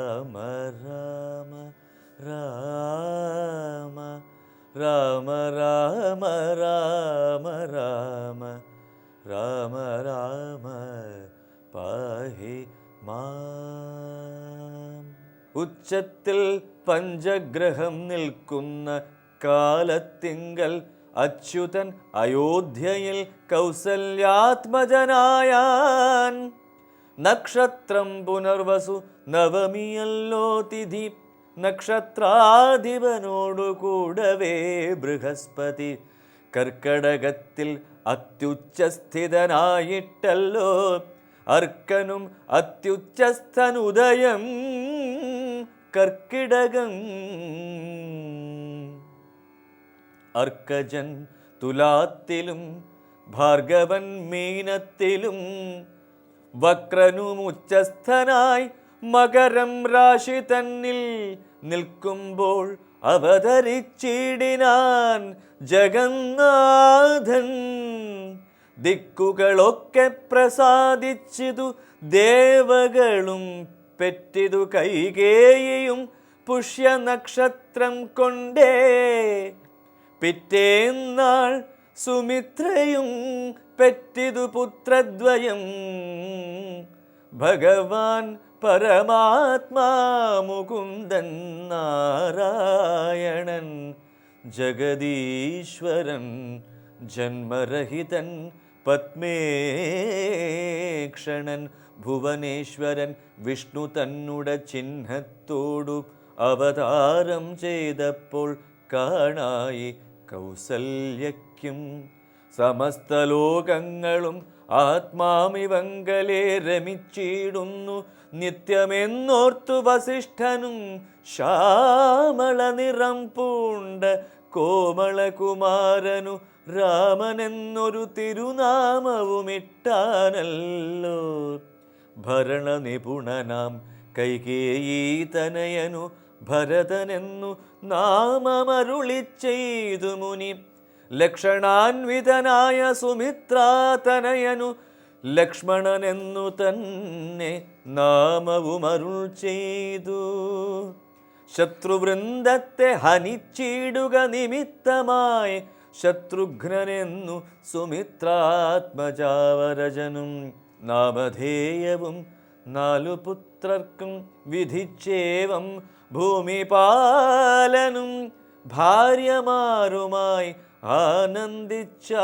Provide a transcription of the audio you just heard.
രാമ രാമ രാമ രാമ രാമ രാമ രാമ രാമ രാമ പാഹി മാം ഉച്ചത്തിൽ പഞ്ചഗ്രഹം നിൽക്കുന്ന കാലത്തിങ്കൽ അച്യുതൻ അയോധ്യയിൽ കൗസല്യാത്മജനായാൻ നക്ഷത്രം പുനർവസു നവമിയല്ലോ തിഥി. നക്ഷത്രാധിപനോടു കൂടവേ ബൃഹസ്പതി. കർക്കടകത്തിൽ അത്യുച്ചസ്ഥിതനായിട്ടല്ലോ. അർക്കനും അത്യുച്ചസ്ഥനുദയം കർക്കിടകം. അർക്കജൻ തുലാത്തിലും ഭാർഗവൻ മീനത്തിലും വക്രനും ഉച്ചസ്ഥനായി മകരം രാശി തന്നിൽ നിൽക്കുമ്പോൾ അവതരിച്ചിടിനാൻ ജഗന്നാഥൻ. ദിക്കുകളൊക്കെ പ്രസാദിച്ചിതു ദേവകളും പെറ്റിതു കൈകേയും പുഷ്യനക്ഷത്രം കൊണ്ടേ. പിറ്റേന്നാൾ സുമിത്രയും പെറ്റിതു പുത്രദ്വയം. ഭഗവാൻ പരമാത്മാ മുകുന്ദൻ നാരായണൻ. ജഗദീശ്വരൻ ജന്മരഹിതൻ പത്മേക്ഷണൻ. ഭുവനേശ്വരൻ വിഷ്ണു തന്നുട ചിഹ്നത്തോടു അവതാരം ചെയ്തപ്പോൾ കാണായി കൗസല്യയ്ക്കും സമസ്തലോകങ്ങളും ആത്മാമിവങ്കലെ രമിച്ചിടുന്നു. നിത്യമെന്നോർത്തു വസിഷ്ഠനും ശ്യാമള നിറം പൂണ്ട കോമളകുമാരനു രാമനെന്നൊരു തിരുനാമവുമിട്ടാനല്ലോ. ഭരണനിപുണനാം കൈകേയീ തനയനു ഭരതനെന്നു നാമമരുളി ചെയ്തു മുനി. ലക്ഷണാൻവിതനായ സുമിത്രാതനയനു ലക്ഷ്മണനെന്നു തന്നെ നാമവുമരുൾ ചെയ്തു. ശത്രുവൃന്ദത്തെ ഹനിച്ചിടുക നിമിത്തമായി ശത്രുഘ്നനെന്നു സുമിത്രാത്മജാവരജനും നാമധേയവും നാലു പുത്രർക്കും വിധിച്ചേവം ഭൂമിപാലനും ഭാര്യമാരുമായി ആനന്ദിച്ചാൻ.